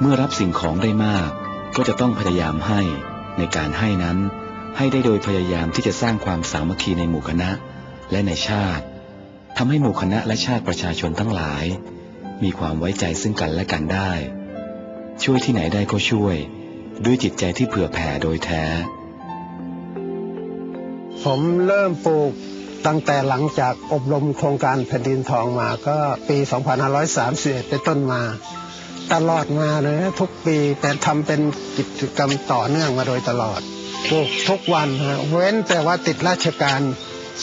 เมื่อรับสิ่งของได้มาก ก็จะต้องพยายามให้ ในการให้นั้น ให้ได้โดยพยายามที่จะสร้างความสามัคคีในหมู่คณะ และในชาติทำให้หมู่คณะและชาติประชาชนทั้งหลาย มีความไว้ใจซึ่งกันและกันได้ ช่วยที่ไหนได้ก็ช่วย ด้วยจิตใจที่เผื่อแผ่โดยแท้ ผมเริ่มปลูกตั้งแต่หลังจากอบรมโครงการแผ่นดินทองมาก็ปี 2531 เป็นต้นมา ตลอดมาเลยนะทุกปีแต่ทำเป็นกิจกรรมต่อเนื่องมาโดยตลอดปลูกทุกวันฮะเว้นแต่ว่าติดราชการ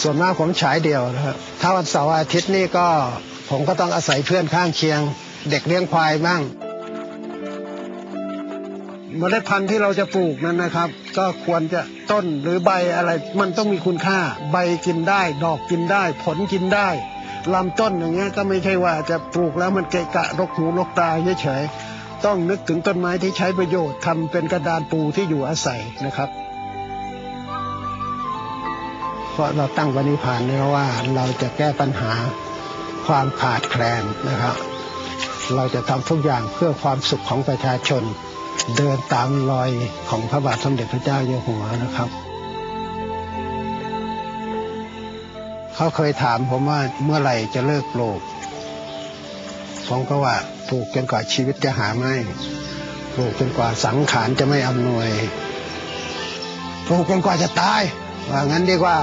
ส่วนมากผมฉายเดียวนะฮะถ้าวันเสาร์อาทิตย์นี่ก็ผมก็ต้องอาศัยเพื่อนข้างเคียง เด็กเลี้ยงควายบ้างเมล็ดพันธุ์ที่เราจะปลูกนั้นนะครับ ก็ควรจะต้นหรือใบอะไรมันต้องมีคุณค่า ใบกินได้ ดอกกินได้ ผลกินได้ ลำต้นอย่างเงี้ยก็ไม่ใช่ว่าจะปลูกแล้วมันเกะกะรกหูรกตาเฉยๆต้องนึกถึงต้นไม้ที่ใช้ประโยชน์ทำเป็นกระดานปูที่อยู่อาศัยนะครับเพราะเราตั้งปณิพานไว้ว่าเราจะแก้ปัญหาความขาดแคลนนะครับเราจะทำทุกอย่างเพื่อความสุขของประชาชน เดินตามรอยของพระบาทสมเด็จพระเจ้าอยู่หัวนะครับ เขาเคยถามผมว่าเมื่อไหร่จะเลิกปลูก ผมก็ว่าปลูกจนกว่าชีวิตจะหาไม่ ปลูกจนกว่าสังขารจะไม่อำนวย ปลูกจนกว่าจะตาย ว่างั้นดีกว่า